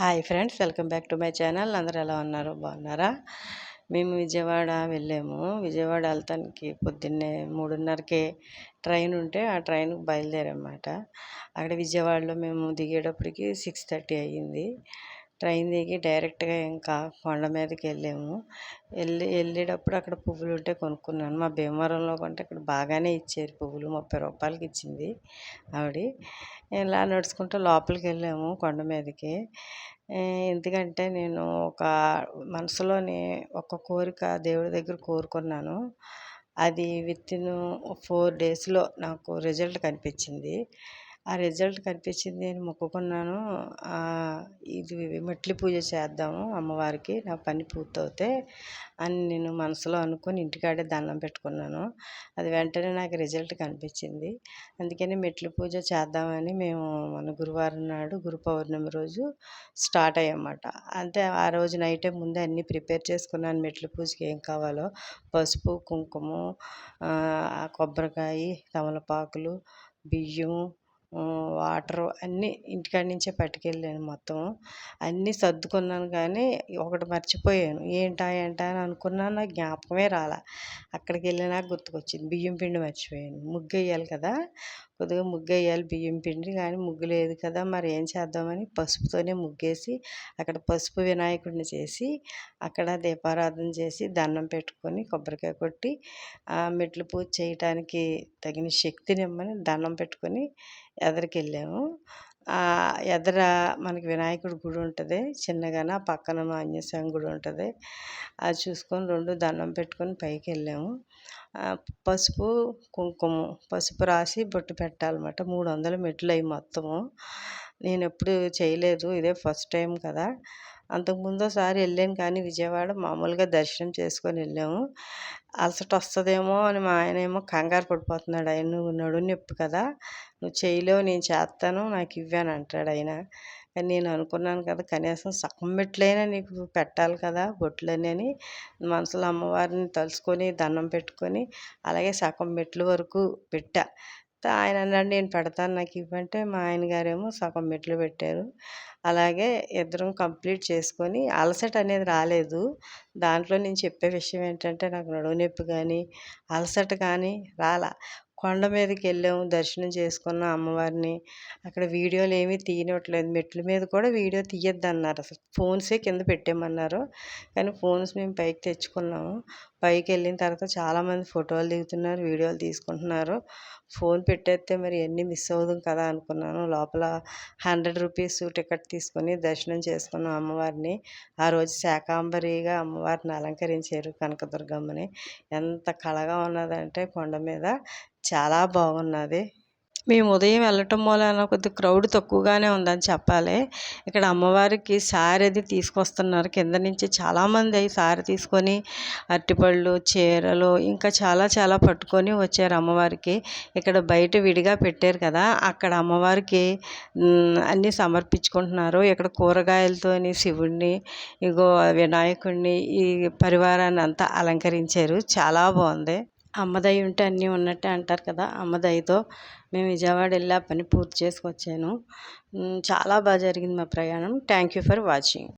Hi friends welcome back to my channel. అందరూ ఎలా ఉన్నారు? బాగున్నారా? మేము విజయవాడ వెళ్ళాము. విజయవాడ వెళ్తానికి పొద్దున్నే మూడున్నరకే ట్రైన్ ఉంటే ఆ ట్రైన్కి బయలుదేరమాట అక్కడ విజయవాడలో మేము దిగేటప్పటికి సిక్స్ థర్టీ అయ్యింది. ట్రైన్ దిగి డైరెక్ట్గా ఇంకా కొండ మీదకి వెళ్ళాము. వెళ్ళి వెళ్ళేటప్పుడు అక్కడ పువ్వులు ఉంటే కొనుక్కున్నాను. మా భీమవరంలో కొంటే అక్కడ బాగానే ఇచ్చారు పువ్వులు. ముప్పై రూపాయలకి ఇచ్చింది ఆవిడ. ఇలా నడుచుకుంటూ లోపలికి వెళ్ళాము కొండ మీదకి. ఎందుకంటే నేను ఒక మనసులోని ఒక కోరిక దేవుడి దగ్గర కోరుకున్నాను. అది విత్ ఇన్ ఫోర్ డేస్లో నాకు రిజల్ట్ కనిపించింది. ఆ రిజల్ట్ కనిపించింది నేను మొక్కుకున్నాను. ఇది మెట్లి పూజ చేద్దాము అమ్మవారికి నా పని పూర్తవుతే అని నేను మనసులో అనుకుని ఇంటికాడే దండం పెట్టుకున్నాను. అది వెంటనే నాకు రిజల్ట్ కనిపించింది. అందుకని మెట్ల పూజ చేద్దామని మేము మన గురువారం నాడు గురు పౌర్ణమి రోజు స్టార్ట్ అయ్యామన్నమాట. అంటే ఆ రోజు నైటే ముందే అన్నీ ప్రిపేర్ చేసుకున్నాను మెట్ల పూజకి ఏం కావాలో. పసుపు కుంకుమ కొబ్బరికాయ తమలపాకులు బియ్యం వాటరు అన్నీ ఇంటికాడ నుంచే పట్టుకెళ్ళాను మొత్తం. అన్నీ సర్దుకున్నాను కానీ ఒకటి మర్చిపోయాను. ఏంటా ఏంటా అని అనుకున్నాను నాకు జ్ఞాపకమే రాలా. అక్కడికి వెళ్ళినాక గుర్తుకొచ్చింది. బియ్యం పిండి మర్చిపోయాను. ముగ్గు వేయాలి కదా. కొద్దిగా ముగ్గు వేయాలి బియ్యం పిండి కానీ ముగ్గు లేదు కదా మరి ఏం చేద్దామని పసుపుతోనే ముగ్గేసి అక్కడ పసుపు వినాయకుడిని చేసి అక్కడ దీపారాధన చేసి దండం పెట్టుకొని కొబ్బరికాయ కొట్టి మెట్లు పూజ చేయటానికి తగిన శక్తినిమ్మని దండం పెట్టుకొని ఎదరికి వెళ్ళాము ఎదర మనకి వినాయకుడి గుడి ఉంటుంది. చిన్నగాన పక్కన ఆంజనేయస్వామి గుడి ఉంటుంది. అది చూసుకొని రెండు దండం పెట్టుకొని పైకి వెళ్ళాము. పసుపు కుంకుమ పసుపు రాసి బొట్టు పెట్టాలన్నమాట. మూడు వందల మెట్లు అవి మొత్తము. నేను ఎప్పుడు చేయలేదు. ఇదే ఫస్ట్ టైం కదా. అంతకుముందు ఒకసారి వెళ్ళాను కానీ విజయవాడ మామూలుగా దర్శనం చేసుకొని వెళ్ళాము. అలసట వస్తుందేమో అని మా ఆయన ఏమో కంగారు పడిపోతున్నాడు. ఆయన నువ్వు నడు నొప్పి కదా నువ్వు చేయలేవు నేను చేస్తాను నాకు ఇవ్వాను అంటాడు ఆయన. కానీ నేను అనుకున్నాను కదా కనీసం సగం మెట్లైనా నీకు పెట్టాలి కదా బొట్లని అని మనసులో అమ్మవారిని తలుచుకొని దండం పెట్టుకొని అలాగే సగం మెట్ల వరకు పెట్టా. ఆయన అన్నాడు నేను పెడతాను నాకు ఇవ్వంటే. మా ఆయన గారేమో సగం మెట్లు పెట్టారు. అలాగే ఇద్దరం కంప్లీట్ చేసుకొని అలసట అనేది రాలేదు. దాంట్లో నేను చెప్పే విషయం ఏంటంటే నాకు నడువు నొప్పి కానీ అలసట కానీ రాలా. కొండ మీదకి వెళ్ళాము దర్శనం చేసుకున్నాం అమ్మవారిని. అక్కడ వీడియోలు ఏమీ తీయనివ్వట్లేదు మెట్ల మీద కూడా వీడియో తీయద్దు అన్నారు అసలు ఫోన్సే కింద పెట్టేమన్నారు కానీ ఫోన్స్ మేము పైకి తెచ్చుకున్నాము. పైకి వెళ్ళిన తర్వాత చాలామంది ఫోటోలు దిగుతున్నారు వీడియోలు తీసుకుంటున్నారు. ఫోన్ పెట్టేస్తే మరి ఎన్ని మిస్ అవుదాం కదా అనుకున్నాను. లోపల హండ్రెడ్ రూపీస్ టికెట్ తీసుకొని దర్శనం చేసుకున్నాం అమ్మవారిని. ఆ రోజు శాకాంబరిగా అమ్మవారిని అలంకరించారు కనకదుర్గమ్మని. ఎంత కళగా ఉన్నదంటే కొండ మీద చాలా బాగున్నది. మేము ఉదయం వెళ్ళటం మూలన కొద్ది క్రౌడ్ తక్కువగానే ఉందని చెప్పాలి. ఇక్కడ అమ్మవారికి సారీ అది తీసుకొస్తున్నారు. కింద నుంచి చాలామంది అవి సారీ తీసుకొని అరటిపళ్ళు చీరలు ఇంకా చాలా చాలా పట్టుకొని వచ్చారు అమ్మవారికి. ఇక్కడ బయట విడిగా పెట్టారు కదా అక్కడ అమ్మవారికి అన్నీ సమర్పించుకుంటున్నారు. ఇక్కడ కూరగాయలతోని శివుడిని ఇగో వినాయకుడిని ఈ పరివారాన్ని అంతా అలంకరించారు. చాలా బాగుంది. అమ్మదయ్య ఉంటే అన్నీ ఉన్నట్టే అంటారు కదా అమ్మదయ్యతో మేము విజయవాడ వెళ్ళి ఆ పని పూర్తి చేసుకొచ్చాను. చాలా బాగా జరిగింది మా ప్రయాణం. Thank you for watching